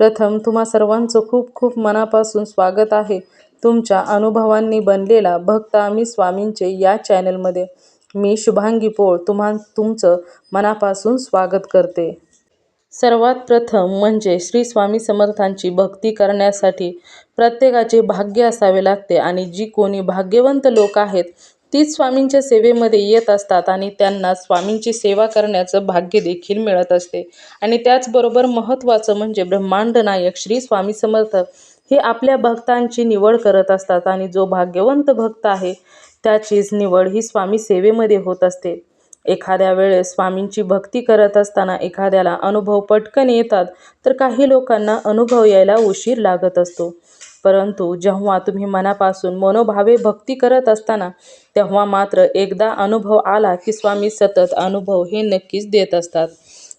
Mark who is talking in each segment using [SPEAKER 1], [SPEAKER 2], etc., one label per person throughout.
[SPEAKER 1] प्रथम तुम्हा सर्वांचं खूप खूप मनापासून स्वागत आहे. तुमच्या अनुभवांनी बनलेला भक्त आम्ही स्वामींचे या चॅनलमध्ये. मी शुभांगी पोळ तुम्हा तुमचं मनापासून स्वागत करते. सर्वात प्रथम म्हणजे श्री स्वामी समर्थांची भक्ती करण्यासाठी प्रत्येकाचे भाग्य असावे लागते आणि जी कोणी भाग्यवंत लोक आहेत तीच स्वामींच्या सेवेमध्ये येत असतात आणि त्यांना स्वामींची सेवा करण्याचं भाग्य देखील मिळत असते. आणि त्याचबरोबर महत्त्वाचं म्हणजे ब्रह्मांड नायक श्री स्वामी समर्थ हे आपल्या भक्तांची निवड करत असतात आणि जो भाग्यवंत भक्त आहे त्याचीच निवड ही स्वामी सेवेमध्ये होत असते. एखाद्या वेळेस स्वामींची भक्ती करत असताना एखाद्याला अनुभव पटकन येतात तर काही लोकांना अनुभव यायला उशीर लागत असतो. परंतु जेव्हा तुम्ही मनापासून मनोभावे भक्ती करत असताना तेव्हा मात्र एकदा अनुभव आला की स्वामी सतत अनुभव हे नक्कीच देत असतात.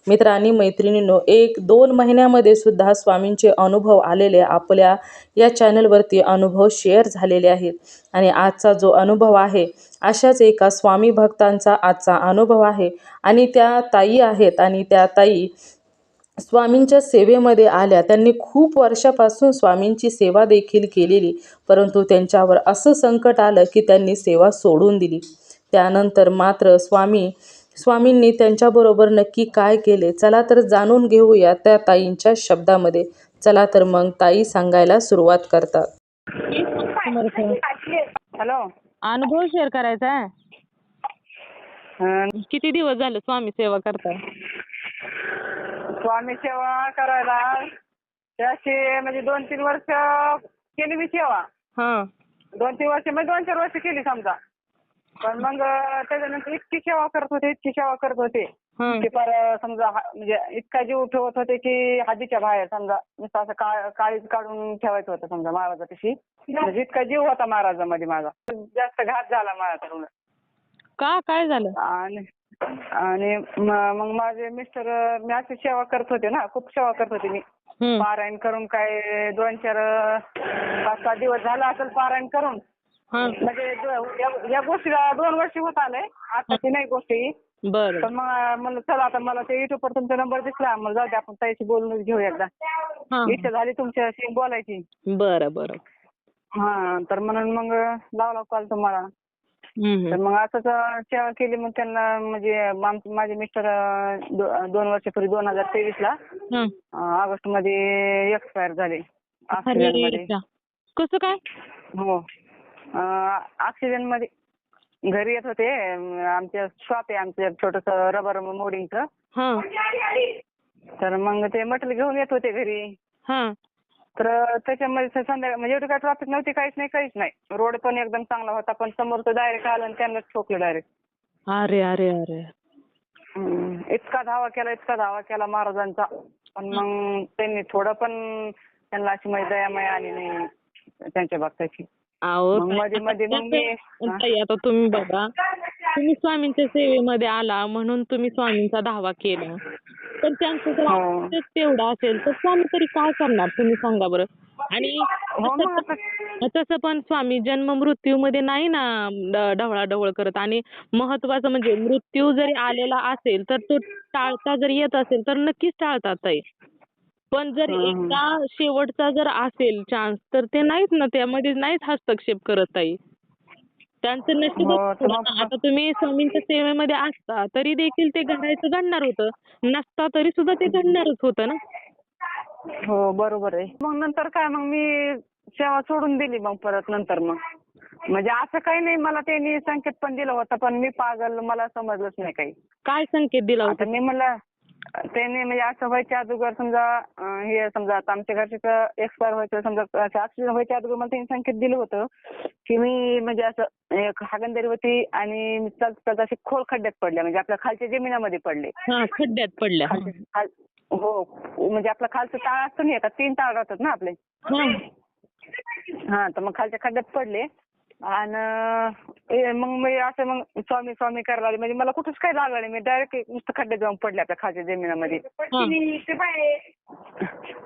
[SPEAKER 1] मित्रांनी मैत्रिणींनो एक दोन महिन्यामध्ये सुद्धा स्वामींचे अनुभव आलेले आपल्या या चॅनलवरती अनुभव शेअर झालेले आहेत. आणि आजचा जो अनुभव आहे अशाच एका स्वामी भक्तांचा आजचा अनुभव आहे. आणि त्या ताई आहेत आणि त्या ताई स्वामींच्या सेवेमध्ये आल्या. त्यांनी खूप वर्षापासून स्वामींची सेवा देखील केलेली परंतु त्यांच्यावर असं संकट आलं की त्यांनी सेवा सोडून दिली. त्यानंतर मात्र स्वामी स्वामींनी त्यांच्याबरोबर नक्की काय केले चला तर जाणून घेऊया त्या ताईंच्या शब्दामध्ये. चला तर मग ताई सांगायला सुरुवात करतात.
[SPEAKER 2] हॅलो.
[SPEAKER 3] अनुभव शेअर करायचा आहे. किती दिवस झाले स्वामी सेवा करताय?
[SPEAKER 2] स्वामी सेवा करायला. त्याची म्हणजे दोन तीन वर्ष केली मी सेवा.
[SPEAKER 3] हा.
[SPEAKER 2] दोन तीन वर्ष म्हणजे दोन चार वर्ष केली समजा. पण मग त्याच्यानंतर इतकी सेवा करत होते इतकी सेवा करत होते. की पर समजा म्हणजे इतका जीव ठेवत होते की हद्दीच्या बाहेर समजा नुसतं असं काळीच काढून ठेवायचं होतं समजा महाराजापाशी म्हणजे इतका जीव होता महाराजामध्ये माझा. जास्त घात झाला माझ्याकडून.
[SPEAKER 3] का? काय झालं?
[SPEAKER 2] आणि आणि मग माझे मिस्टर मी अशी सेवा करत होते ना खूप सेवा करत होते मी. पारायण करून काय दोन चार पाच सहा दिवस झाला असेल पारायण करून. म्हणजे या- या गोष्टीला दोन वर्ष होत आलंय आताची नाही गोष्टी
[SPEAKER 3] बर.
[SPEAKER 2] पण मग म्हणलं चला आता मला ते युट्यूबवर तुमचा नंबर दिसला. मला जाऊ दे आपण ताईशी बोलून घेऊ एकदा.
[SPEAKER 3] हा.
[SPEAKER 2] इच्छा झाली तुमच्याशी बोलायची.
[SPEAKER 3] बर बर.
[SPEAKER 2] हा तर म्हणून मग लावला कॉल तुम्हाला. तर. मग असंच सेवा केली मग त्यांना म्हणजे माझे मिस्टर दोन वर्षापूर्वी दोन हजार तेवीस ला. ऑगस्टमध्ये एक्सपायर झाले.
[SPEAKER 3] कसं काय?
[SPEAKER 2] हो. ऑक्सिजनमध्ये. घरी येत होते. आमच्या शॉप आहे आमचं छोटस रबर मोडिंगचं तर मग ते मटेरियल घेऊन येत होते घरी. तर त्याच्यामध्ये संध्याकाळ म्हणजे एवढी काय ट्रॅफिक नव्हती काहीच नाही काहीच नाही. रोड पण एकदम चांगला होता पण समोरचं डायरेक्ट आलं आणि त्यांनाच ठोकलं डायरेक्ट
[SPEAKER 3] अरे अरे अरे.
[SPEAKER 2] इतका धावा केला इतका धावा केला महाराजांचा. पण मग त्यांनी थोडं पण त्यांना अशी म्हणजे दयामय आली नाही त्यांच्या
[SPEAKER 3] अहो
[SPEAKER 2] मग मध्ये मध्ये मग मी
[SPEAKER 3] आता तुम्ही बघा. तुम्ही स्वामींच्या सेवेमध्ये आला म्हणून तुम्ही स्वामींचा धावा केला. पण त्यांचं जर
[SPEAKER 2] हो.
[SPEAKER 3] आयुष्यच तेवढं असेल तर स्वामी तरी काय करणार? तुम्ही सांगा बरं. आणि
[SPEAKER 2] हो
[SPEAKER 3] तसं पण स्वामी जन्म मृत्यू मध्ये नाही ना ड- ढवळाढवळ करत. आणि महत्वाचं म्हणजे मृत्यू जरी आलेला असेल तर तो टाळता जर येत असेल तर नक्कीच टाळतात ताई. पण जर
[SPEAKER 2] हम्म.
[SPEAKER 3] एकदा शेवटचा जर असेल चान्स तर ते नाहीत ना त्यामध्ये नाहीच हस्तक्षेप करत ताई. त्यांचं नशीब
[SPEAKER 2] तर मग-
[SPEAKER 3] आता तुम्ही स्वामींच्या सेवेमध्ये असता तरी देखील ते घडायचं घडणार होतं. नसता तरी सुद्धा ते घडणारच होतं ना?
[SPEAKER 2] हो बरोबर आहे. मग नंतर काय? मग मी सेवा सोडून दिली मग परत नंतर मग. म्हणजे असं काही नाही मला त्यांनी संकेत पण दिलं होतं पण मी पागल मला समजलंच नाही काही.
[SPEAKER 3] काय संकेत दिला होता?
[SPEAKER 2] मी म्हणलं त्यांनी म्हणजे असं व्हायच्या अगोदर समजा अं, हे समजा आता आमच्या घरचे एक्सपायर व्हायचं समजा ऍक्सिडेंट व्हायच्या अगोदर मला त्यांनी संकेत दिलं होतं की मी म्हणजे असं एक हागंदारी होती आणि मी चालत चालत असे खोल खड्ड्यात पडले म्हणजे आपल्या खालच्या जमिनामध्ये पडले.
[SPEAKER 3] हा खड्ड्यात पडल्या.
[SPEAKER 2] खाल- हो म्हणजे आपलं खालचं टाळ असतं नाही का तीन टाळ राहतात ना आपले.
[SPEAKER 3] हं.
[SPEAKER 2] हा तर मग खालच्या खड्ड्यात पडले. आणि मग मी असं मग स्वामी स्वामी करायला लागले. म्हणजे मला कुठंच काही लागलं नाही. मी डायरेक्ट नुसतं खड्ड्यात जाऊन पडले आपल्या खालच्या जमिनीमध्ये.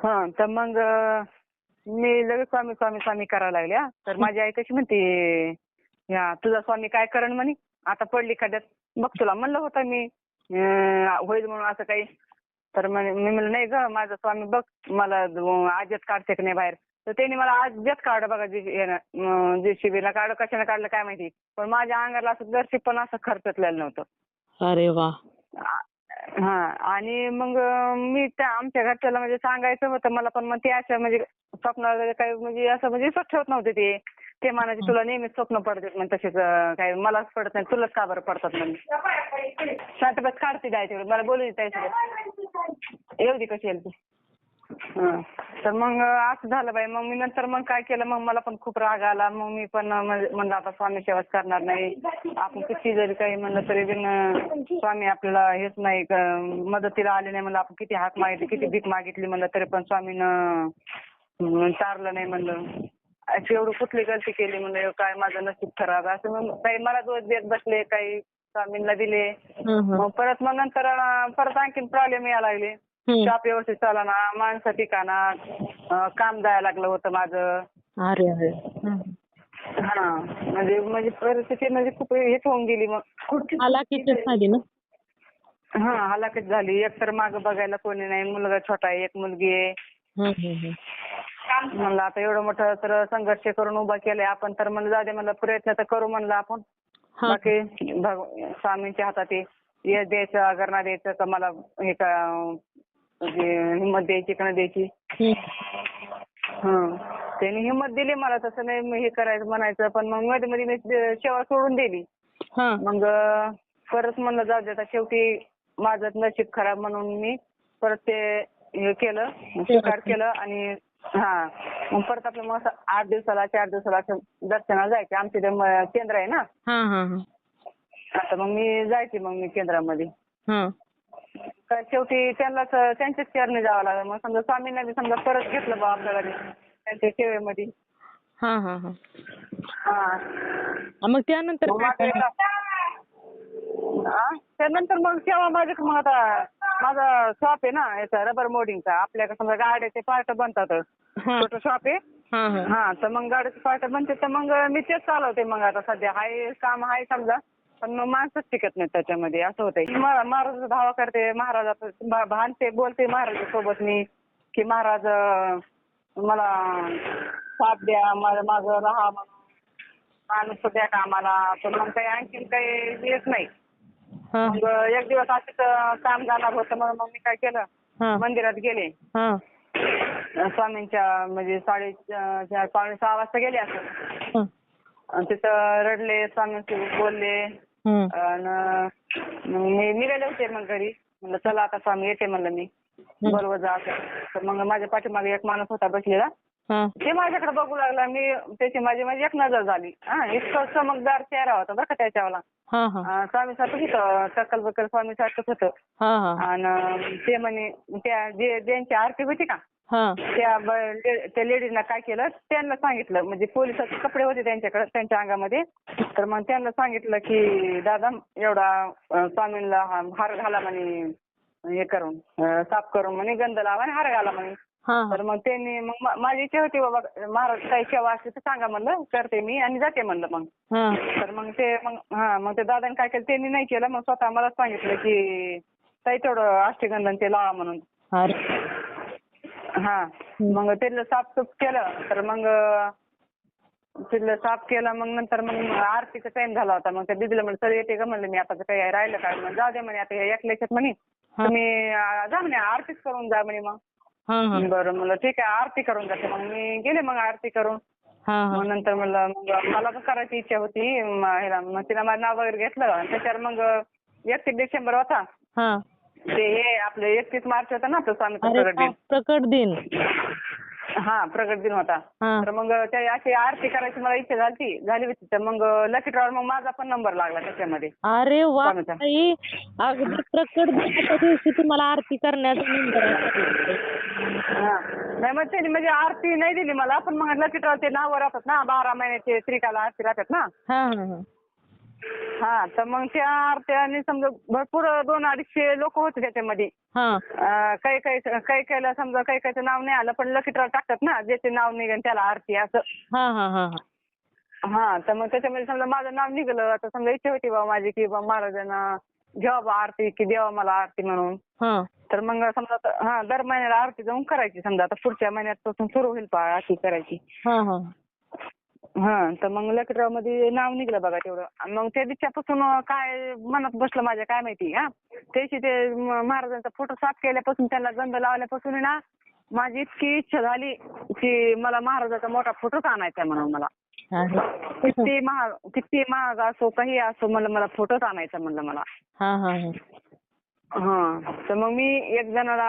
[SPEAKER 2] हा. तर मग मी लगेच स्वामी स्वामी स्वामी करायला लागले हा. तर माझी आई कशी म्हणते या तुझा स्वामी काय करण म्हणे? आता पडली खड्ड्यात. बघ तुला म्हणलं होतं मी होईल म्हणून असं काही. तर म्हणे मी म्हणलं नाही ग माझा स्वामी बघ मला आजच काढते की नाही बाहेर? तर त्यांनी मला आजच काढलं बघा जे जे शिबिरला काढलं कशाने काढलं काय माहिती. पण माझ्या अंगाला असं दर्शी पण असं खर्चलेलं नव्हतं.
[SPEAKER 3] अरे वा.
[SPEAKER 2] हा आणि मग मी त्या आमच्या घरच्याला म्हणजे सांगायचं होतं मला पण मग ते असं म्हणजे स्वप्नाला काही म्हणजे असं म्हणजे विश्वास ठेवत नव्हते ते. ते म्हणायचे तुला नेहमीच स्वप्न पडतात मग तसेच काही मलाच पडत नाही तुलाच का बरं पडतात म्हणजे साठ बस काढते जायचे मला बोलू द्यायचं येऊ दे कशी येईल ती. हा. तर मग असं झालं बाई. मग मी नंतर मग काय केलं? मग मला पण खूप राग आला. मग मी पण म्हणजे म्हणलं आता स्वामी सेवाच करणार नाही. आपण किती जरी काही म्हणलं तरी बिन स्वामी आपल्याला हेच नाही क- मदतीला आले नाही म्हणलं. आपण किती हाक मागितली किती भीक मागितली म्हणलं तरी पण स्वामीनं अं, तारलं नाही म्हणलं. अशी एवढं कुठली गलती केली म्हणलं? काय माझं नशीब खराब असं मग काही मला दोष देत बसले काही स्वामींना दिले. मग परत मग नंतर अं, परत आणखीन प्रॉब्लेम यायला लागले. शॉप व्यवस्थित चालना माणसं ठिकाणा काम जायला लागलं होतं माझं.
[SPEAKER 3] अरे अरे. हं.
[SPEAKER 2] हा. म्हणजे म्हणजे परिस्थिती म्हणजे खूप हेच होऊन गेली मग.
[SPEAKER 3] हालाकीचीच झाली ना?
[SPEAKER 2] हा हलाखीच झाली. एक तर मागं बघायला कोणी नाही. मुलगा छोटा आहे एक मुलगी आहे. म्हणलं आता एवढं मोठं तर संघर्ष करून उभा केलंय आपण. तर म्हणलं जाऊ दे म्हणलं प्रयत्न तर करू म्हणलं आपण. बाकी स्वामींच्या हातात. यश द्यायचं अगर ना द्यायचं का मला हे हिंमत द्यायची का नाही द्यायची
[SPEAKER 3] हं.
[SPEAKER 2] त्यांनी हिंमत दिली मला तसं नाही मी हे करायचं म्हणायचं पण मग मध्ये मध्ये मी सेवा सोडून दिली
[SPEAKER 3] हा.
[SPEAKER 2] मग परत म्हणलं जाऊ दे आता शेवटी माझं नशीब खराब म्हणून मी परत ते हे केलं स्वीकार केलं आणि हा मग परत आपलं मग असं आठ दिवसाला चार दिवसाला असं दर्शनाला जायचे आमचे ते म- केंद्र आहे ना
[SPEAKER 3] हा, हा, हा.
[SPEAKER 2] आता मग मी जायचे मग मी केंद्रामध्ये
[SPEAKER 3] हा.
[SPEAKER 2] तर शेवटी त्यांनाच त्यांच्याच चरणी जावं लागलं मग समजा स्वामींना बी समजा परत घेतलं बा आपल्याला त्यांच्या सेवेमध्ये
[SPEAKER 3] हा, हा, हा.
[SPEAKER 2] हा
[SPEAKER 3] हा, मग त्यानंतर
[SPEAKER 2] मग
[SPEAKER 3] काय
[SPEAKER 2] माझं? हा? त्यानंतर मग सेवा माझ्या मग आता माझा शॉप आहे ना याचा रबर मोडिंगचा आपल्या समजा गाड्याचे पार्ट बनतात
[SPEAKER 3] हा.
[SPEAKER 2] छोटं शॉप आहे
[SPEAKER 3] हा, हा.
[SPEAKER 2] हा तर मग गाड्याचे पार्ट बनते तर मग मी तेच चालवते मग आता सध्या हाय काम आहे समजा पण मग माणसंच टिकत नाहीत त्याच्यामध्ये असं होतंय महाराजाचा धावा करते महाराजा भानते बोलते महाराजासोबत मी की महाराज अं, मला साथ द्या माझं राहा म्हणून माणूस द्या का आम्हाला पण मग काही आणखीन काही येत नाही
[SPEAKER 3] हा.
[SPEAKER 2] मग एक दिवस असंच काम जाणार होतं म्हणून मग मी काय केलं
[SPEAKER 3] हा.
[SPEAKER 2] मंदिरात गेले
[SPEAKER 3] हा.
[SPEAKER 2] स्वामींच्या म्हणजे साडे चार पावणे सहा वाजता गेले असं
[SPEAKER 3] हा.
[SPEAKER 2] आणि तिथं रडले स्वामींसोबत बोलले. आणि मग मी निघाले होते मग घरी. म्हणलं चला आता स्वामी येते म्हणलं मी. बरोबर जा तर मग माझ्या पाठीमागे एक माणूस होता बसलेला.
[SPEAKER 3] हा.
[SPEAKER 2] ते माझ्याकडे बघू लागला. मी त्याची माझी माझी एक नजर झाली. हा इतकं चमकदार चेहरा होता बरं का त्याच्यावाला.
[SPEAKER 3] हा, हा.
[SPEAKER 2] स्वामी सारखंच होतं. टक्कल बक्कल स्वामी सारखंच होतं.
[SPEAKER 3] हा, हा.
[SPEAKER 2] आणि ते म्हणे त्या ज्यांची आरती होती का. त्या त्या लेडीजला काय केलं त्यांना सांगितलं म्हणजे पोलिसाचे कपडे होते त्यांच्याकडे त्यांच्या अंगामध्ये तर मग त्यांना सांगितलं की दादा एवढा स्वामींना हार घाला म्हणे हे करून साफ करून म्हणे गंध लावा आणि हार घाला म्हणे. तर मग त्यांनी मग माझी इच्छा होती बाबा महाराज काही सेवा असते तर सांगा म्हणलं करते मी आणि जाते म्हणलं मग. तर मग ते मग हा मग ते दादाने काय केलं त्यांनी नाही केलं मग स्वतः मला सांगितलं की ताई तेवढं अष्टगंधन ते लावा म्हणून. हा. मग तिथलं साफसूफ केलं तर मग तिथलं साफ केलं मग नंतर मग आरतीचा टाइम झाला होता. मग त्या दिदीला म्हणलं सर येते का? म्हणलं मी आता काही राहिलं काय मग जाऊ दे म्हणे आता हे एकल्याच्यात म्हणे. तुम्ही अं, जा म्हणे आरतीच करून जा म्हणे मग.
[SPEAKER 3] हा, हा.
[SPEAKER 2] बरं म्हणलं ठीक आहे आरती करून जाते. मग मी गेले मग आरती करून.
[SPEAKER 3] हा, हा.
[SPEAKER 2] मग नंतर म्हणलं मग मला पण करायची इच्छा होती म- ह्याला मग तिला माझं नाव वगैरे घेतलं. आणि त्याच्यावर मग एकतीस डिसेंबर होता.
[SPEAKER 3] हा.
[SPEAKER 2] ते हे आपलं एकतीस मार्च होता ना आपलं स्वामी प्रकट दिन.
[SPEAKER 3] प्रकट दिन.
[SPEAKER 2] हा प्रगट दिन होता.
[SPEAKER 3] हा.
[SPEAKER 2] तर मग त्या अशी आरती करायची मला इच्छा झाली झाली होती. तर मग लकी ड्रॉवर मग माझा पण नंबर लागला त्याच्यामध्ये.
[SPEAKER 3] अरे वा
[SPEAKER 2] स्वामीचा.
[SPEAKER 3] ताई. अगदी प्रकट दिनाच्या दिवशी तुम्हाला आरती करण्याचा नंबर आहे.
[SPEAKER 2] हा. नाही मग त्यांनी म्हणजे आरती नाही दिली मला पण मग लकी ड्रॉवर ते नावं राहतात ना बारा महिन्याचे त्रिकाला आरती राहतात ना.
[SPEAKER 3] हा हा हा.
[SPEAKER 2] हा तर मग त्या आरत्याने समजा भरपूर दोन अडीचशे लोक होते त्याच्यामध्ये.
[SPEAKER 3] हा.
[SPEAKER 2] अं, काही काही काही काहीला समजा काही काहीचं नाव नाही आलं पण लकी ड्रॉवर टाकतात ना ज्याचे नाव निघेल त्याला आरती असं.
[SPEAKER 3] हा हा हा हा.
[SPEAKER 2] हा तर मग त्याच्यामध्ये समजा माझं नाव निघालं आता समजा इच्छा होती बाबा माझी की बा महाराजांना घ्यावा बा आरती की द्यावा मला आरती म्हणून.
[SPEAKER 3] हा.
[SPEAKER 2] तर मग समजा आता- हा दर महिन्याला आरती जाऊन करायची समजा आता पुढच्या महिन्यापासून सुरू होईल पा आरती करायची.
[SPEAKER 3] हा हा.
[SPEAKER 2] हा तर मग लकीरावमध्ये नाव निघलं बघा तेवढं. मग त्या दिवसापासून काय मनात बसलं माझ्या काय माहिती हा? त्याशी ते महाराजांचा फोटो साफ केल्यापासून त्यांना गंध लावल्यापासून आहे ना माझी इतकी इच्छा झाली की मला महाराजाचा मोठा फोटोच आणायचा आहे म्हणून मला. किती महाग किती महाग असो काही असो म्हणलं मला फोटोच आणायचा म्हणलं मला.
[SPEAKER 3] हा
[SPEAKER 2] तर मग मी एक जणाला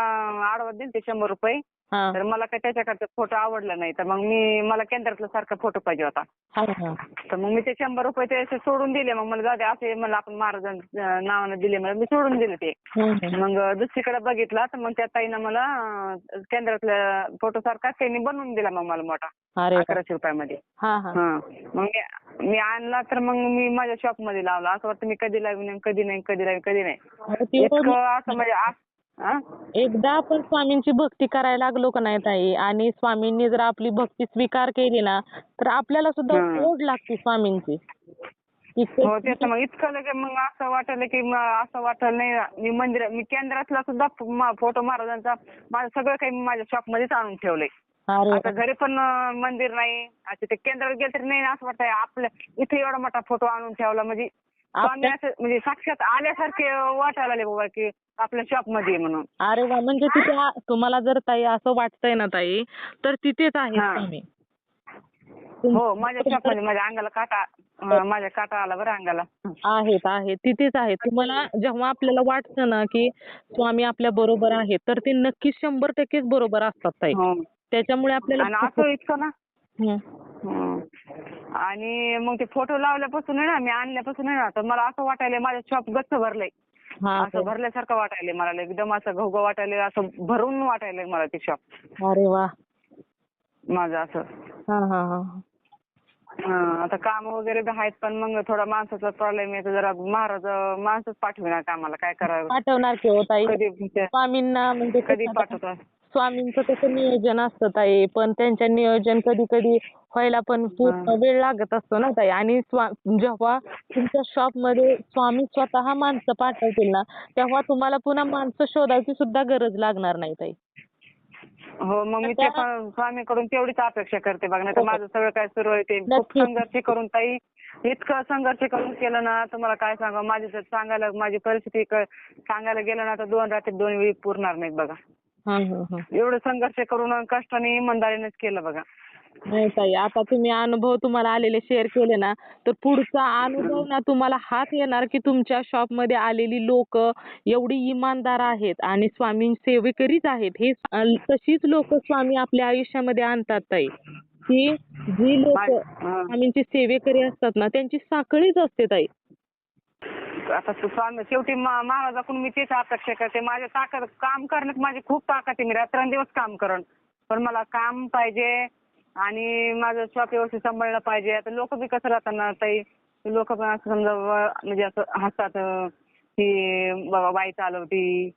[SPEAKER 2] आडवत दिले ते शंभर रुपये. तर मला काही त्याच्याकडचा फोटो आवडला नाही. तर मग मी मला केंद्रातला सारखा फोटो पाहिजे होता.
[SPEAKER 3] हा हा.
[SPEAKER 2] तर मग मी ते शंभर रुपये ते असे सोडून दिले. मग मला जाऊ असे मला आपण महाराजांच्या नावानं दिले मला. मी सोडून दिले ते. मग दुसरीकडे बघितला तर मग त्या ताईनं मला केंद्रातल्या फोटो सारखा त्यांनी बनवून दिला मग मला मोठा. अकराशे रुपयामध्ये. मग मी आणला तर मग मी माझ्या शॉपमध्ये लावला. असं वाटतं मी कधी लावीन कधी नाही कधी लावीन कधी नाही. इतकं असं म्हणजे हा?
[SPEAKER 3] एकदा आपण स्वामींची भक्ती करायला लागलो का नाही ताई? आणि स्वामींनी जर आपली भक्ती स्वीकार केली ना तर आपल्याला सुद्धा
[SPEAKER 2] हं.
[SPEAKER 3] ओढ लागते स्वामींची.
[SPEAKER 2] हो
[SPEAKER 3] इतकं
[SPEAKER 2] तेच ना मग इतकं लगे मग असं वाटलं की म- असं वाटलं नाही मी मंदिर मी केंद्रातला सुद्धा फोटो महाराजांचा माझं सगळं काही मी माझ्या शॉप मध्येच आणून ठेवलंय.
[SPEAKER 3] अरे
[SPEAKER 2] आता घरी पण अं, मंदिर नाही. अच्छा ते केंद्रात गेलं तरी नाही ना असं वाटतंय. आपल्या इथे एवढा मोठा फोटो आणून ठेवला म्हणजे असं म्हणजे साक्षात आल्यासारखे वाटायला लागले बाबा की आपल्या शॉपमध्ये आहे म्हणून.
[SPEAKER 3] अरे वा म्हणजे तिथे आ- तुम्हाला जर ताई असं वाटतंय ना ताई तर तिथेच आहे
[SPEAKER 2] हा.
[SPEAKER 3] स्वामी
[SPEAKER 2] हो माझ्या शॉपमध्ये माझ्या अंगाला काटा अं, माझ्या काटा आला बरं अंगाला.
[SPEAKER 3] आहेत आहेत. तिथेच आहे तुम्हाला जेव्हा आपल्याला वाटतं ना की स्वामी आपल्या बरोबर आहेत तर ते नक्कीच शंभर टक्केच बरोबर असतात ताई.
[SPEAKER 2] हो.
[SPEAKER 3] त्याच्यामुळे
[SPEAKER 2] आणि
[SPEAKER 3] आपल्याला
[SPEAKER 2] असं इतकं ना
[SPEAKER 3] हं.
[SPEAKER 2] आणि मग ते फोटो लावल्यापासून आहे ना मी आणल्यापासून आहे ना तर मला असं वाटायलंय माझं शॉप गच्च भरलंय. असं भरल्यासारखं वाटायलंय मला एकदम असं घवघव वाटायलंय असं भरून वाटायलंय मला ते शॉप
[SPEAKER 3] अरे वा.
[SPEAKER 2] माझं असं.
[SPEAKER 3] हा हा हा.
[SPEAKER 2] हं, आता काम वगैरे आहेत पण मग थोडा माणसाचा प्रॉब्लेम येतो जरा महाराज माणसंच पाठविणार कामाला काय करावं?
[SPEAKER 3] पाठवणार की हो
[SPEAKER 2] कधी
[SPEAKER 3] म्हणजे
[SPEAKER 2] पाठवतात?
[SPEAKER 3] स्वामींचं कसं नियोजन असतं ताई पण त्यांच्या नियोजन कधी कधी व्हायला पण पूर्ण वेळ लागत असतो ना ताई. आणि स्वा जेव्हा तुमच्या शॉपमध्ये स्वामी स्वतः माणसं पाठवतील ना तेव्हा तुम्हाला पुन्हा माणसं शोधायची सुद्धा गरज लागणार नाही ताई.
[SPEAKER 2] हो मग मी ते पण स्वामीकडून तेवढीच अपेक्षा करते बघ नाही तर माझं सगळं काय सुरू आहे ते. खूप
[SPEAKER 3] नक्कीच.
[SPEAKER 2] संघर्ष करून ताई इतकं संघर्ष करून केलं ना तुम्हाला काय सांगा माझी जर सांगायला माझी परिस्थिती क- सांगायला गेलं ना तर दोन रात्री दोन वेळी पुरणार नाहीत बघा.
[SPEAKER 3] हं, हं, हं.
[SPEAKER 2] एवढं संघर्ष करून आणि कष्टाने इमानदारीनेच केलं बघा.
[SPEAKER 3] नाही ताई आता तुम्ही अनुभव तुम्हाला आलेले शेअर केले ना तर पुढचा अनुभव ना तुम्हाला हाच येणार की तुमच्या शॉपमध्ये आलेली लोक एवढी इमानदार आहेत आणि स्वामी सेवेकरीच आहेत. हे तशीच लोक स्वामी आपल्या आयुष्यामध्ये आणतात ताई. की जी लोक. स्वामींची सेवेकरी असतात ना त्यांची साखळीच असते ताई.
[SPEAKER 2] आता स्वामी शेवटी मा- महाराजाकडून मी तेच अपेक्षा करते. माझ्या ताकद काम करण्यात माझी खूप ताकद आहे. मी रात्रंदिवस काम करण. पण मला काम पाहिजे आणि माझं शॉप व्यवस्थित सांभाळलं पाहिजे. आता लोक बी कसं राहतात ना ताई? लोक पण असं समजा व- म्हणजे असं हसतात अं, की बाबा बाई चालवती.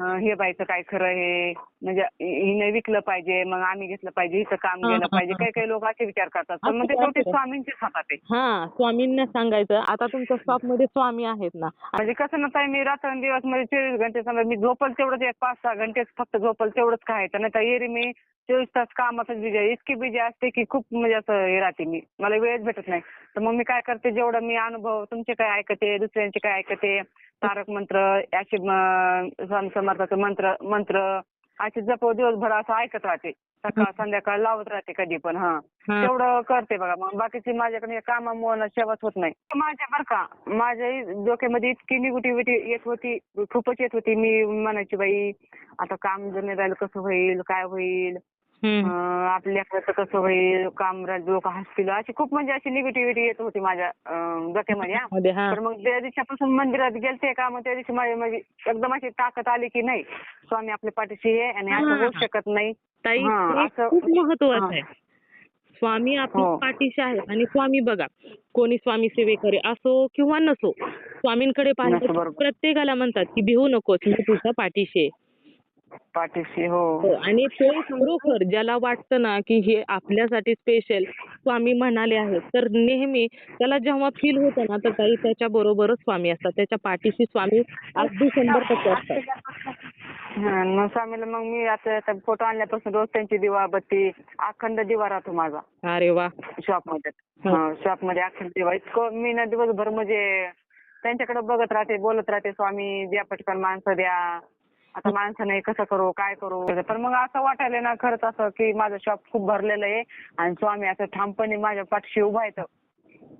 [SPEAKER 2] हे बाईचं काय खरं हे म्हणजे हिने विकलं पाहिजे मग आम्ही घेतलं पाहिजे हिचं काम
[SPEAKER 3] हा,
[SPEAKER 2] पाहिजे. काही काही लोक असे विचार करतात. पण मग ते शेवटी. स्वामींचेच हातात आहे.
[SPEAKER 3] हा स्वामींना सांगायचं आता तुमच्या शॉपमध्ये स्वामी आहेत ना.
[SPEAKER 2] म्हणजे कसं ना ताई मी रात्रंदिवस म्हणजे चोवीस घंटे समजा मी झोपल तेवढंच एक पाच सहा घंटेच फक्त झोपल तेवढंच नाही तर एरी मी चोवीस तास कामातच बिजी आहे. इतकी बिजी असते की खूप म्हणजे असं हे राहते मी. मला वेळच भेटत नाही. तर मग मी काय करते जेवढं मी अनुभव तुमचे काय ऐकते दुसऱ्यांचे काय ऐकते तारक मंत्र असे स्वामी समर्थाचे मंत्र मंत्र असे जप दिवसभर असं ऐकत राहते. सकाळ संध्याकाळ लावत राहते कधी पण हा. तेवढं करते बघा. मग बाकीची माझ्याकडे कामामुळे सेवाच होत नाही. माझ्या बरं का माझ्या डोक्यामध्ये इतकी निगेटिव्हिटी येत होती खूपच येत होती. मी म्हणायची बाई आता काम जर नाही राहिलं कसं होईल काय होईल?
[SPEAKER 3] हम्म.
[SPEAKER 2] अं, आपल्या लेकराचं कसं होईल काम लोक हसतील अशी खूप म्हणजे अशी निगेटिव्हिटी येत होती माझ्या डोक्यामध्ये.
[SPEAKER 3] मध्ये
[SPEAKER 2] तर मग त्या दिवसापासून मंदिरात गेलते का मग त्या दिवशी माझी म्हणजे एकदम अशी ताकद आली की नाही स्वामी आपल्या पाठीशी आहे आणि असं. होऊ शकत नाही
[SPEAKER 3] खूप महत्वाचं. आहे स्वामी आपल्या
[SPEAKER 2] हो.
[SPEAKER 3] पाठीशी आहे आणि स्वामी बघा कोणी स्वामी सेवेकरी असो किंवा नसो स्वामींकडे पाहिलं. प्रत्येकाला म्हणतात की भिवू नकोस मी तुझ्या पाठीशी आहे.
[SPEAKER 2] पाठीशी हो.
[SPEAKER 3] हो, आणि तो खरोखर ज्याला वाटतं ना की हे आपल्यासाठी स्पेशल स्वामी म्हणाले आहेत तर नेहमी त्याला जेव्हा फील होतं ना तर ताई त्याच्या बरोबरच स्वामी असतात. त्याच्या पाठीशी स्वामी अगदी शंभर टक्के असतात.
[SPEAKER 2] हा, मग स्वामीला मग मी आता फोटो आणल्यापासून रोज त्यांची दिवा बत्ती अखंड दिवा राहतो माझा.
[SPEAKER 3] अरे वा.
[SPEAKER 2] शॉपमध्ये
[SPEAKER 3] हो.
[SPEAKER 2] शॉपमध्ये अखंड दिवा. इतकं मी ना दिवसभर म्हणजे त्यांच्याकडे बघत राहते बोलत राहते स्वामी द्या पटकन माणसं द्या. आता माणसं नाही कसं करू काय करू? पण मग असं वाटायला ना खरंच असं की माझं शॉप खूप भरलेलं आहे आणि स्वामी असं ठामपणे माझ्या पाठीशी उभा येतं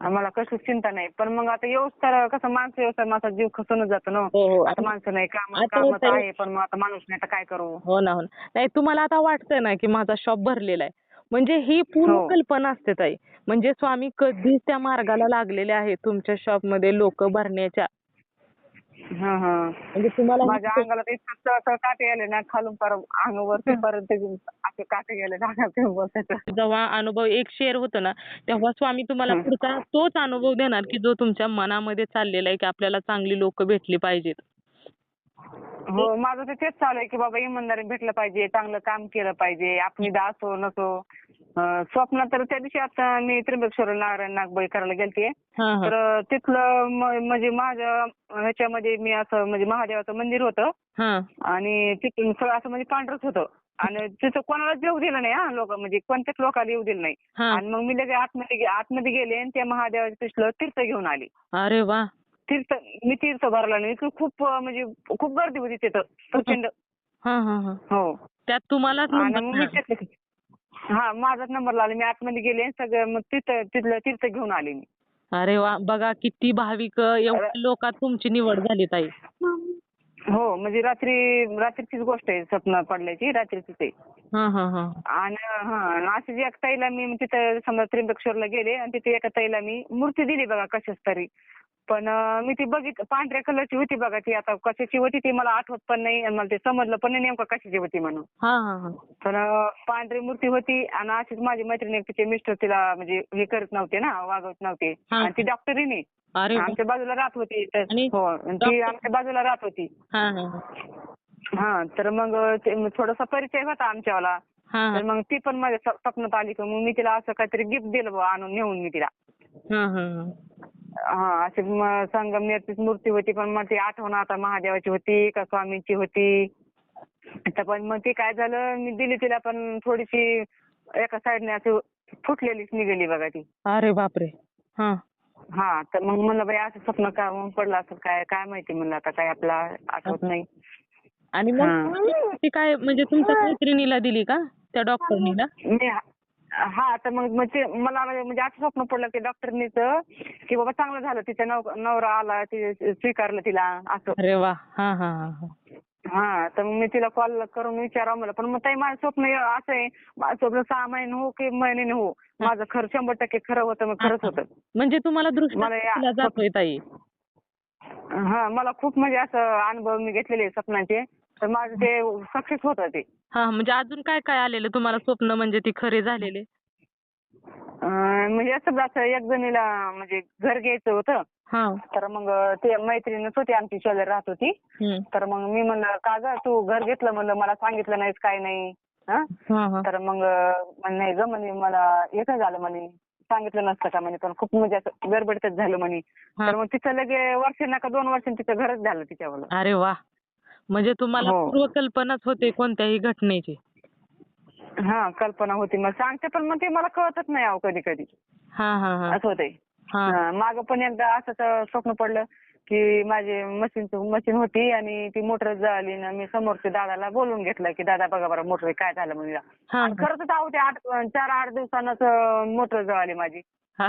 [SPEAKER 2] आणि मला कशीच चिंता नाही. पण मग आता तर कसं माणसं तर माझा जीव खसूनच जातो ना.
[SPEAKER 3] हो हो.
[SPEAKER 2] आता माणसं नाही काम
[SPEAKER 3] आता
[SPEAKER 2] काम
[SPEAKER 3] तरी-
[SPEAKER 2] आहे पण मग आता माणूस नाही तर काय करू?
[SPEAKER 3] हो ना हो ना. नाही तुम्हाला आता वाटतंय ना की माझा शॉप भरलेला आहे. म्हणजे ही पूर्ण
[SPEAKER 2] हो.
[SPEAKER 3] कल्पना असते ताई. म्हणजे स्वामी कधीच त्या मार्गाला लागलेले आहेत तुमच्या शॉपमध्ये लोक भरण्याच्या.
[SPEAKER 2] हा हा.
[SPEAKER 3] म्हणजे तुम्हाला
[SPEAKER 2] माझ्या अंगाला ते इतकं असं काटे गेले ना खालून पर अंगावरती पर्यंत असे काटे गेले बोलतात
[SPEAKER 3] जेव्हा अनुभव एक शेअर होतो ना तेव्हा स्वामी तुम्हाला
[SPEAKER 2] हं.
[SPEAKER 3] पुढचा तोच अनुभव देणार की जो तुमच्या मनामध्ये चाललेला आहे की आपल्याला चांगली लोक भेटली पाहिजेत.
[SPEAKER 2] हो माझं तर तेच चालू आहे की बाबा इमानदारी भेटलं पाहिजे चांगलं काम केलं पाहिजे आपली असो नसो. अं, स्वप्नात तर त्या दिवशी आता मी त्र्यंबकेश्वर नारायण नागबळी करायला गेलते.
[SPEAKER 3] हा हा.
[SPEAKER 2] तर तिथलं म्हणजे माझ्या ह्याच्यामध्ये मी असं म्हणजे महादेवाचं मंदिर होतं.
[SPEAKER 3] हा.
[SPEAKER 2] आणि तिथून सगळं असं म्हणजे पांढरच होतं. आणि तिथं कोणालाच येऊ दिलं नाही हा लोक म्हणजे कोणत्याच लोकांना येऊ दिलं नाही.
[SPEAKER 3] हा.
[SPEAKER 2] आणि मग मी लगेच आतमध्ये आतमध्ये गेले आणि त्या महादेवाच्या तिथलं तीर्थ घेऊन आले.
[SPEAKER 3] अरे वा.
[SPEAKER 2] तीर्थ मी तीर्थ भरला नाही. खूप म्हणजे खूप गर्दी होती तिथं. प्रचंड.
[SPEAKER 3] हा हा हा.
[SPEAKER 2] हो.
[SPEAKER 3] त्यात तुम्हालाच
[SPEAKER 2] आणि
[SPEAKER 3] नंबर
[SPEAKER 2] मग मी
[SPEAKER 3] मिळाला.
[SPEAKER 2] तिथं- हा माझाच नंबर लावला मी आतमध्ये गेले सगळं मग तिथं तिथलं तीर्थ घेऊन आले मी.
[SPEAKER 3] अरे वा बघा किती भाविक एवढ्या लोकात तुमची निवड झाली ताई.
[SPEAKER 2] हो म्हणजे रात्री रात्रीचीच गोष्ट आहे स्वप्न पडल्याची रात्रीचीच आहे.
[SPEAKER 3] हा हा हा.
[SPEAKER 2] आणि हा आणि अशीच एक ताईला मी तिथं समजा त्र्यंबकेश्वरला गेले आणि तिथे एका ताईला मी मूर्ती दिली बघा कशाच तरी. पण मी ती बघित पांढऱ्या कलरची होती बघा ती. आता कशाची होती ती मला आठवत पण नाही आणि मला ते समजलं पण नाही नेमकं कशाची होती म्हणून.
[SPEAKER 3] हा हा हा.
[SPEAKER 2] पण पांढरी मूर्ती होती आणि अशीच माझी मैत्रिणी एक तिचे मिस्टर तिला म्हणजे हे करत नव्हते ना वागवत नव्हते.
[SPEAKER 3] हा.
[SPEAKER 2] आणि ती डॉक्टरीने
[SPEAKER 3] अरे वा.
[SPEAKER 2] आमच्या बाजूला राहत होती. तर-
[SPEAKER 3] आणि
[SPEAKER 2] हो आणि ती
[SPEAKER 3] डॉक्टर-
[SPEAKER 2] आमच्या बाजूला राहत होती.
[SPEAKER 3] हा हा हा.
[SPEAKER 2] हा तर मग ते थोडासा परिचय होता आमच्यावाला.
[SPEAKER 3] हा
[SPEAKER 2] तर मग ती पण माझ्या स्व- स्वप्नात आली. का मग मी तिला असं काहीतरी गिफ्ट दिलं बुवा आणून नेऊन मी तिला.
[SPEAKER 3] हा हा. हा
[SPEAKER 2] अशी संगमनेरचीच मूर्ती होती पण मग ती आठवण आता महादेवाची होती का स्वामींची होती? तर पण मग ती काय झालं मी दिली तिला पण थोडीशी एका साईडने अशी फुटलेलीच निघाली बघा ती.
[SPEAKER 3] अरे बापरे. हा.
[SPEAKER 2] हा तर मग म्हणलं बाई असं स्वप्न का मग पडलं असं काय काय माहिती म्हणलं आता काय आपला आठवत नाही.
[SPEAKER 3] आणि. मग ती काय म्हणजे तुमच्या मैत्रिणीला दिली का? त्या डॉक्टरनीला
[SPEAKER 2] हा तर मग मग ते मला म्हणजे असं स्वप्न पडलं की डॉक्टरनीच की बाबा चांगलं झालं तिचा नव नवरा आला ती स्वीकारलं तिला असं.
[SPEAKER 3] अरे वा हा हा हा हा.
[SPEAKER 2] हा तर मग मी तिला कॉल करून विचारावं मला पण मग ताई माझं स्वप्न हे असं आहे माझं स्वप्न सहा महिने हो की महिन्याने हो. माझं खरं शंभर टक्के खरं होतं मग खरंच होतं.
[SPEAKER 3] म्हणजे तुम्हाला दृष्टी
[SPEAKER 2] मला या-
[SPEAKER 3] दिला जातोय ताई.
[SPEAKER 2] हा मला खूप म्हणजे असं अनुभव मी घेतलेले आहे स्वप्नाचे. तर माझं ते सक्सेस होतं ते.
[SPEAKER 3] हा म्हणजे अजून काय काय आलेलं तुम्हाला स्वप्न म्हणजे ती खरे झालेले?
[SPEAKER 2] अं, म्हणजे असं असं एक जणीला म्हणजे घर घ्यायचं होतं.
[SPEAKER 3] हा.
[SPEAKER 2] तर मग ते मैत्रीणच होती आमची शेजारी राहत होती.
[SPEAKER 3] हम्म.
[SPEAKER 2] तर मग मी म्हणलं का ग तू घर घेतलं? म्हणलं मला सांगितलं नाहीस काय नाही. हा?
[SPEAKER 3] हा हा.
[SPEAKER 2] तर मग म्हणे नाही ग म्हणे मला येतं झालं म्हणे. सांगितलं नसतं का म्हणे पण खूप म्हणजे असं गडबडीतच झालं म्हणे.
[SPEAKER 3] हा.
[SPEAKER 2] तर मग तिचं लगे वर्ष नका दोन वर्षांनी तिचं घरच झालं तिच्यावर.
[SPEAKER 3] अरे वा. म्हणजे तुम्हाला
[SPEAKER 2] हो.
[SPEAKER 3] पूर्वकल्पनाच होते कोणत्याही घटनेची.
[SPEAKER 2] हा कल्पना होती. मग सांगते पण मग ते मला कळतच नाही अहो कधी कधी.
[SPEAKER 3] हा हा हा.
[SPEAKER 2] असं होतंय.
[SPEAKER 3] हा.
[SPEAKER 2] माग पण एकदा असंच स्वप्न पडलं की माझी मशीन मशीन होती आणि ती मोटर जळाली ना मी समोरच्या दादाला बोलून घेतलं की दादा बघा बरं मोटर काय झालं म्हणजे
[SPEAKER 3] हा
[SPEAKER 2] खरंच आहो ते आठ चार आठ दिवसानंच मोटर जळाली माझी.
[SPEAKER 3] हा.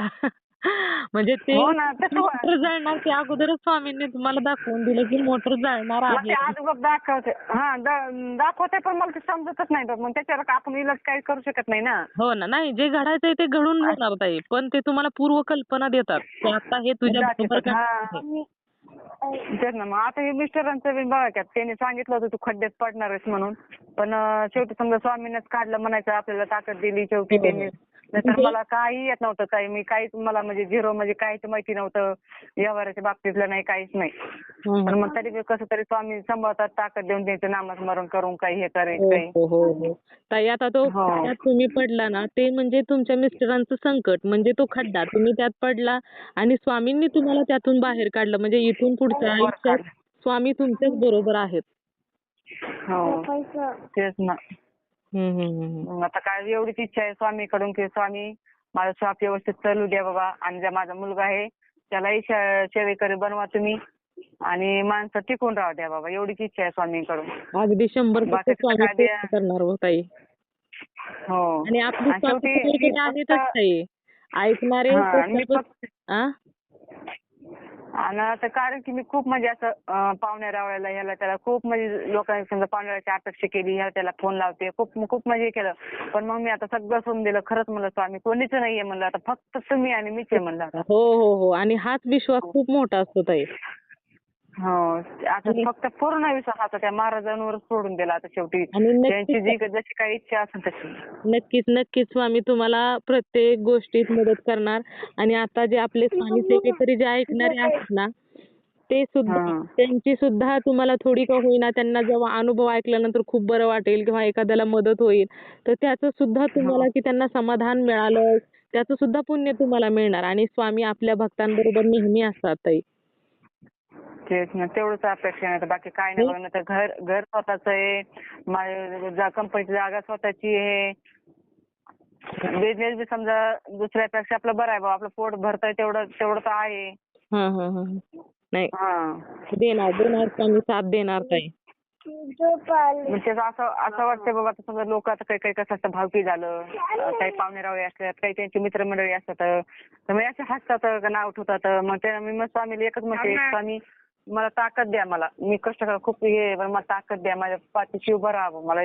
[SPEAKER 3] म्हणजे ते
[SPEAKER 2] हो ना, तसं
[SPEAKER 3] मोटर ते अगोदरच स्वामींनी तुम्हाला दाखवून दिलं की मोटर जळणार
[SPEAKER 2] मग
[SPEAKER 3] आहे.
[SPEAKER 2] ते अगोदर दाखवते. हा दा- दाखवते पण मला ते समजतच नाही बघ. मग त्याच्यावर आपण इलाज काही करू शकत नाही ना.
[SPEAKER 3] हो ना नाही जे घडायचंय ते घडून जाणार ताई. पण ते तुम्हाला पूर्व कल्पना देतात. की आता हे तुझ्या बरोबर घडणार. आहे.
[SPEAKER 2] तेच ना मग आता हे मिस्टरांचं बी बघा की त्यांनी सांगितलं होतं तू खड्ड्यात पडणार आहेस म्हणून. पण अं, शेवटी समजा स्वामींनाच काढलं म्हणायचं आपल्याला ताकद दिली शेवटी
[SPEAKER 3] हो.
[SPEAKER 2] त्यांनी नाहीतर मला काही येत नव्हतं काही मी काहीच मला म्हणजे झिरो म्हणजे काहीच माहिती नव्हतं व्यवहाराच्या बाबतीतलं नाही काहीच नाही. पण मग तरी बी कसं तरी स्वामी सांभाळतात ताकद देऊन द्यायचं नामस्मरण करून काही हे करे
[SPEAKER 3] हो
[SPEAKER 2] काही
[SPEAKER 3] हो हो. ताई आता तो. खड्ड्यात तुम्ही पडला ना ते म्हणजे तुमच्या मिस्टरांचं संकट म्हणजे तो खड्डा तुम्ही त्यात पडला आणि स्वामींनी तुम्हाला त्यातून बाहेर काढलं म्हणजे इथून पुढच्या आयुष्यात. स्वामी तुमच्याच बरोबर आहेत
[SPEAKER 2] हो तेच ना. मग आता काय एवढीच इच्छा आहे स्वामीकडून की स्वामी माझा शॉप व्यवस्थित चालू द्या बाबा. आणि ज्या माझा मुलगा आहे त्यालाही सेवेकरी बनवा तुम्ही. आणि माणसं टिकून राहू द्या बाबा. एवढीच इच्छा आहे स्वामीकडून.
[SPEAKER 3] अगदी शंभर करणार हो ताई.
[SPEAKER 2] हो.
[SPEAKER 3] आणि आपली स्वामी ऐकणारे
[SPEAKER 2] आणि आता कारण की मी खूप म्हणजे असं पाहुण्या रावळ्याला ह्याला त्याला खूप म्हणजे लोकांनी समजा पाहुण्याची अपेक्षा केली ह्याला त्याला फोन लावते खूप खूप म्हणजे हे केलं. पण मग मी आता सगळं सोडून दिलं खरंच म्हणलं स्वामी कोणीच नाहीये म्हणलं आता फक्त तुम्ही आणि मीच आहे म्हणलं आता.
[SPEAKER 3] हो हो हो. आणि हाच विश्वास खूप मोठा असतो ताई.
[SPEAKER 2] हो. आता फक्त पूर्ण विश्वास आता त्या महाराजांवर सोडून दिला आता शेवटी.
[SPEAKER 3] आणि नक्कीच-
[SPEAKER 2] त्यांची जी जशी काही इच्छा असेल तशी.
[SPEAKER 3] नक्कीच नक्कीच स्वामी तुम्हाला प्रत्येक गोष्टीत मदत करणार. आणि आता जे आपले स्वामी सेवेकरी जे ऐकणारे आहेत ना ते सुद्धा
[SPEAKER 2] हा.
[SPEAKER 3] त्यांची सुद्धा तुम्हाला थोडी का होईना त्यांना जेव्हा अनुभव ऐकल्यानंतर खूप बरं वाटेल किंवा एखाद्याला मदत होईल तर त्याचं सुद्धा तुम्हाला की त्यांना समाधान मिळालं त्याचं सुद्धा पुण्य तुम्हाला मिळणार. आणि स्वामी आपल्या भक्तांबरोबर नेहमी असतात ताई.
[SPEAKER 2] तेच ना तेवढंच अपेक्षा नाही. तर बाकी काय नाही. बघ ना तर घर घर स्वतःच आहे. माझ्या कंपनीची जागा स्वतःची आहे. बिझनेस बी समजा दुसऱ्यापेक्षा आपलं बरं आहे बाबा आपलं पोट भरतंय तेवढं तेवढं तर आहे.
[SPEAKER 3] हा हा हा नाही.
[SPEAKER 2] हा.
[SPEAKER 3] देणार देणार साथ देणार ताई.
[SPEAKER 2] त्याचं असं असं वाटतंय बाबा आता समजा लोक आता काही काही कसं असतं भावकी झालं. काही पाहुणेरावळे असतात काही त्यांची मित्रमंडळी असतात. तर मग असे हसतात का नाव ठेवतात. मग ते मी मग स्वामीला एकच म्हणते स्वामी मला ताकद द्या मला. मी कष्ट करा खूप हे आहे, पण मला ताकद द्या. माझ्या पाठीशी उभं राहावं. मला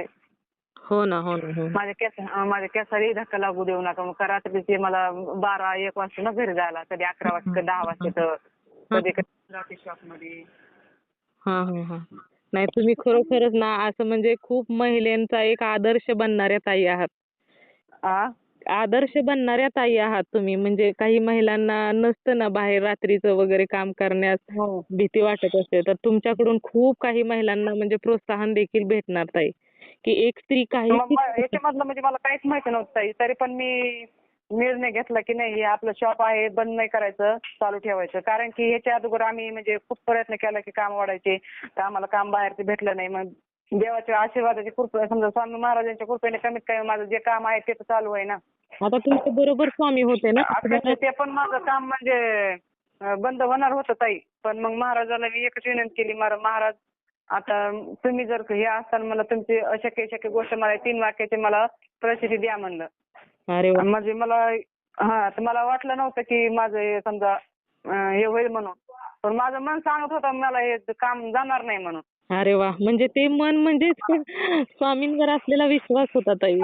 [SPEAKER 3] हो ना हो ना हो.
[SPEAKER 2] माझ्या केस माझ्या केसालाही धक्का लागू देऊ नका. मग रात्रीचे मला बारा एक वाजता ना घरी जायला. कधी अकरा वाजता कधी दहा वाजता तर कधी कधी
[SPEAKER 3] हा हा हा. नाही तुम्ही खरोखरच ना असं म्हणजे खूप महिलांचा एक आदर्श बनणाऱ्या ताई आहात.
[SPEAKER 2] आ?
[SPEAKER 3] आदर्श बनणाऱ्या ताई आहात तुम्ही. म्हणजे काही महिलांना नसतं ना बाहेर रात्रीचं वगैरे काम करण्यास
[SPEAKER 2] हो.
[SPEAKER 3] भीती वाटत असते. तर तुमच्याकडून खूप काही महिलांना म्हणजे प्रोत्साहन देखील भेटणार ताई. की एक स्त्री काही
[SPEAKER 2] याच्यामधलं म्हणजे मला काहीच माहिती नव्हतं ताई. तरी पण मी निर्णय घेतला की नाही हे आपलं शॉप आहे बंद नाही करायचं चालू ठेवायचं. कारण की ह्याच्या अगोदर आम्ही म्हणजे खूप प्रयत्न केला की काम वाढायचे. तर आम्हाला काम बाहेरचं भेटलं नाही. मग देवाच्या आशीर्वादाची कृपा समजा स्वामी महाराजांच्या कृपेने कमीत कमी माझं जे काम आहे ते तर चालू आहे ना.
[SPEAKER 3] आता तुमच्या बरोबर स्वामी होते ना
[SPEAKER 2] अक्षरशः ते पण माझं काम म्हणजे बंद होणार होतं ताई. पण मग महाराजाला मी एकच विनंती केली महारा- महाराज आता तुम्ही जर हे असताना मला तुमची अशक्य शक्य गोष्ट मला तीन वाक्याची मला प्रसिद्धी द्या म्हणलं.
[SPEAKER 3] अरे वा.
[SPEAKER 2] म्हणजे मला हा तर मला वाटलं नव्हतं की माझं हे समजा अं, हे होईल म्हणून. पण माझं मन सांगत होतं मला हे काम जाणार नाही म्हणून.
[SPEAKER 3] अरे वा. म्हणजे ते मन म्हणजे स्वामींवर असलेला विश्वास होता ताई.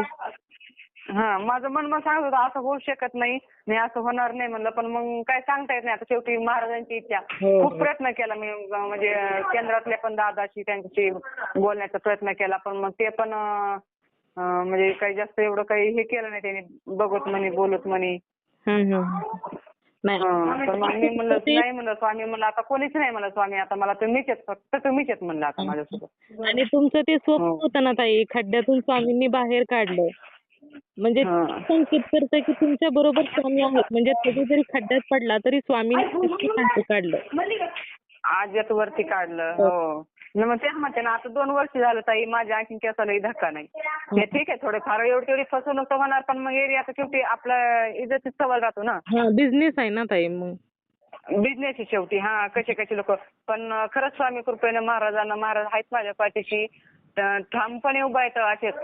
[SPEAKER 2] हा माझं मन मग सांगत होतं असं होऊ शकत नाही नाही असं होणार नाही म्हणलं पण मग काय सांगता येत नाही आता शेवटी महाराजांची इच्छा
[SPEAKER 3] हो.
[SPEAKER 2] खूप प्रयत्न केला मी अं, म्हणजे केंद्रातल्या पण दादाशी त्यांच्याशी बोलण्याचा प्रयत्न केला पण मग ते पण अं, अं, म्हणजे काही जास्त एवढं काही हे केलं नाही त्यांनी बघत म्हणे बोलत म्हणे
[SPEAKER 3] हम्म, हम्म. नाही
[SPEAKER 2] हा, पण मग मी म्हणलं नाही म्हणलं स्वामी म्हणलं आता कोणीच नाही म्हणलं स्वामी आता मला तुम्हीच आहेत फक्त तुम्हीच आहेत म्हणलं आता माझ्यासोबत
[SPEAKER 3] आणि तुमचं ते स्वप्न
[SPEAKER 2] हो.
[SPEAKER 3] होतं ना ताई खड्ड्यातून स्वामींनी बाहेर काढलं म्हणजे संकेत करतं की तुमच्या बरोबर स्वामी आहेत. म्हणजे कधी जरी खड्ड्यात पडला तरी बाहेर काढलं.
[SPEAKER 2] आज यात वरती काढलं. हो. मग तेच म्हणते ना. आता दोन वर्ष झालं ताई माझ्या आणखी केसालाही धक्का नाही. हे ठीक आहे थोडेफार एवढी तेवढी फसवणूक तर होणार पण मग एरिया आता शेवटी आपला इज्जतीत सवाल राहतो ना.
[SPEAKER 3] बिझनेस आहे ना ताई मग.
[SPEAKER 2] बिझनेस आहे शेवटी. हा कसे कसे लोक. पण खरंच स्वामी कृपेनं महाराजांना महाराज आहेत माझ्या पाठीशी. ठामपणे उभा आहे तर असेच.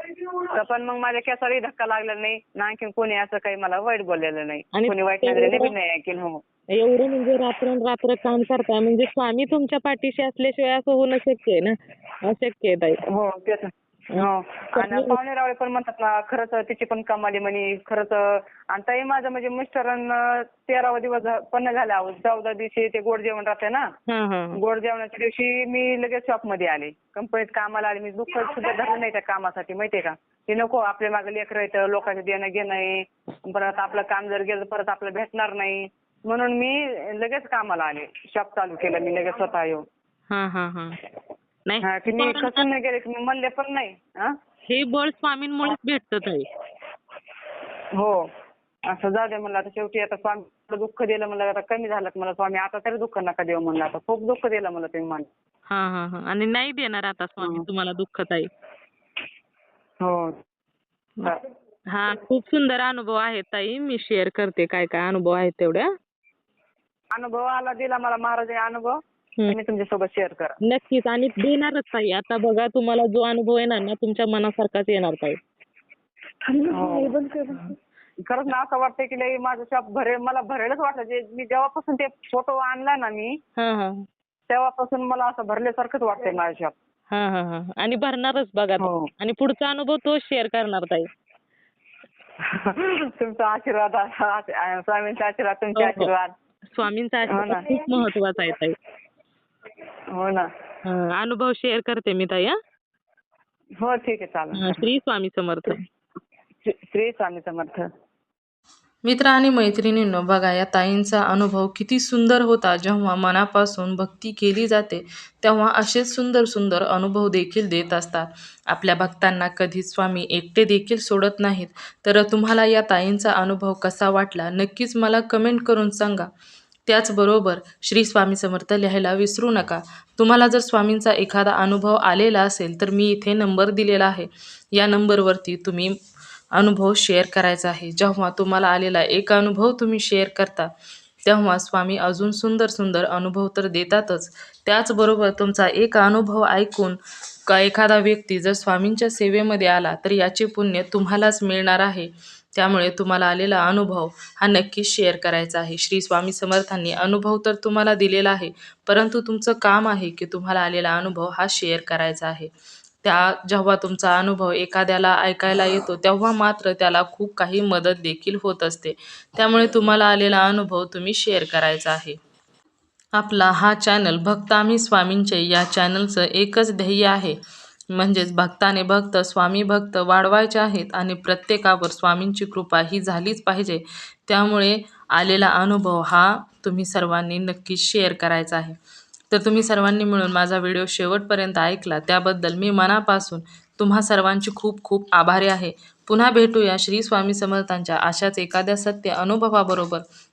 [SPEAKER 2] तर पण मग माझ्या केसालाही धक्का लागला नाही. ना आणखी कोणी असं काही मला वाईट बोललेलं नाही.
[SPEAKER 3] आणि
[SPEAKER 2] कोणी वाईट नजरेने बी नाही ऐकेल हो.
[SPEAKER 3] एवढं म्हणजे रात्रंरात्र काम करताय. म्हणजे स्वामी तुमच्या पाठीशी असल्याशिवाय असं होणं शक्य आहे ना? अशक्य आहे ताई.
[SPEAKER 2] हो तेच हो. आणि पाहुणे रावळे पण म्हणतात ना खरंच तिची पण कमाली म्हणे खरंच आणि ताई माझं म्हणजे मिस्टरांना तेरावा दिवस झा- पण झाला अहो. चौदा दिवशी ते गोड जेवण राहते ना. गोड जेवणाच्या दिवशी मी लगेच शॉपमध्ये आले. कंपनीत कामाला आले. मी दुःख सुद्धा धरलं नाही त्या कामासाठी माहितीये का? की नको आपल्या मागे लेकरं येतं लोकांचं देणं घेणं आहे. परत आपलं काम जर गेलं परत आपलं भेटणार नाही. म्हणून मी लगेच कामाला आले. शॉप चालू केलं मी लगेच स्वतः येऊन.
[SPEAKER 3] हा हा हा. नाही?
[SPEAKER 2] हा, मी खचून नाही गेले मी म्हणले पण नाही हा?
[SPEAKER 3] हे बळ स्वामींमुळेच भेटतं ताई.
[SPEAKER 2] हो असं जाऊ दे म्हणलं आता शेवटी आता स्वामी दुःख दिलं म्हणलं आता कमी झालं मला स्वामी? आता तरी दुःख नका देऊ म्हणलं आता खूप दुःख दिलं मला तुम्ही मान
[SPEAKER 3] हा हा हा. आणि नाही देणार आता स्वामी तुम्हाला दुःख ताई.
[SPEAKER 2] हो.
[SPEAKER 3] हा खूप सुंदर अनुभव आहेत ताई. मी शेअर करते काय काय अनुभव आहेत तेवढ्या.
[SPEAKER 2] अनुभव आला दिला मला महाराजांनी अनुभव.
[SPEAKER 3] हम्म.
[SPEAKER 2] मी तुमच्यासोबत शेअर करा
[SPEAKER 3] नक्कीच आणि देणारच ताई आता बघा तुम्हाला जो अनुभव येणार ना तुमच्या मनासारखाच येणार ताई
[SPEAKER 2] हो. खरंच ना असं वाटतंय की लई माझं शॉप भरेल मला भरेलच वाटलं जे मी जेव्हापासून ते फोटो आणला ना मी
[SPEAKER 3] हा हा
[SPEAKER 2] तेव्हापासून मला असं भरल्यासारखंच वाटतंय माझं शॉप
[SPEAKER 3] हा हा हा आणि भरणारच बघा ताई.
[SPEAKER 2] हो.
[SPEAKER 3] आणि पुढचा अनुभव तो शेअर करणार ताई
[SPEAKER 2] तुमचा आशीर्वाद आ- स्वामींचा आशीर्वाद तुमचे
[SPEAKER 3] हो, हो.
[SPEAKER 2] आशीर्वाद
[SPEAKER 3] स्वामींचा
[SPEAKER 2] हो ना.
[SPEAKER 3] आशीर्वाद खूप महत्त्वाचा आहे ताई
[SPEAKER 2] हो ना.
[SPEAKER 3] अनुभव शेअर करते मी ताई हा.
[SPEAKER 2] हो ठीक आहे चालेल.
[SPEAKER 3] श्री स्वामी समर्थ.
[SPEAKER 2] श्री श्री स्वामी समर्थ.
[SPEAKER 1] मित्र आणि मैत्रिणींनो बघा या ताईंचा अनुभव किती सुंदर होता. जेव्हा मनापासून भक्ती केली जाते तेव्हा असेच सुंदर सुंदर अनुभव देखील देत असतात. आपल्या भक्तांना कधीच स्वामी एकटे देखील सोडत नाहीत. तर तुम्हाला या ताईंचा अनुभव कसा वाटला नक्कीच मला कमेंट करून सांगा. त्याचबरोबर श्री स्वामी समर्थ लिहायला विसरू नका. तुम्हाला जर स्वामींचा एखादा अनुभव आलेला असेल तर मी इथे नंबर दिलेला आहे. या नंबरवरती तुम्ही अनुभव शेअर करायचा आहे. जेव्हा तुम्हाला आलेला एक अनुभव तुम्ही शेअर करता तेव्हा स्वामी अजून सुंदर सुंदर अनुभव तर देतातच. त्याचबरोबर तुमचा एक अनुभव ऐकून का एखादा व्यक्ती जर स्वामींच्या सेवेमध्ये आला तर याचे पुण्य तुम्हालाच मिळणार आहे. त्यामुळे तुम्हाला आलेला अनुभव हा नक्कीच शेअर करायचा आहे. श्री स्वामी समर्थांनी अनुभव तर तुम्हाला दिलेला आहे परंतु तुमचं काम आहे की तुम्हाला आलेला अनुभव हा शेअर करायचा आहे. त्या जेव्हा तुमचा अनुभव एखाद्याला ऐकायला येतो तेव्हा मात्र त्याला खूप काही मदत देखील होत असते. त्यामुळे तुम्हाला आलेला अनुभव तुम्ही शेअर करायचा आहे. आपला हा चॅनल भक्त आम्ही स्वामींचे या चॅनलचं एकच ध्येय आहे. म्हणजेच भक्ताने भक्त स्वामी भक्त वाढवायचे आहेत आणि प्रत्येकावर स्वामींची कृपा ही झालीच पाहिजे. त्यामुळे आलेला अनुभव हा तुम्ही सर्वांनी नक्कीच शेअर करायचा आहे. तर तुम्ही सर्वांनी मिळून माझा व्हिडिओ शेवटपर्यंत ऐकला. त्याबद्दल मी मनापासून तुम्हा सर्वांची खूप खूप आभारी आहे. पुन्हा भेटूया श्री स्वामी समर्थांच्या अशाच एखाद्या सत्य अनुभवाबरोबर.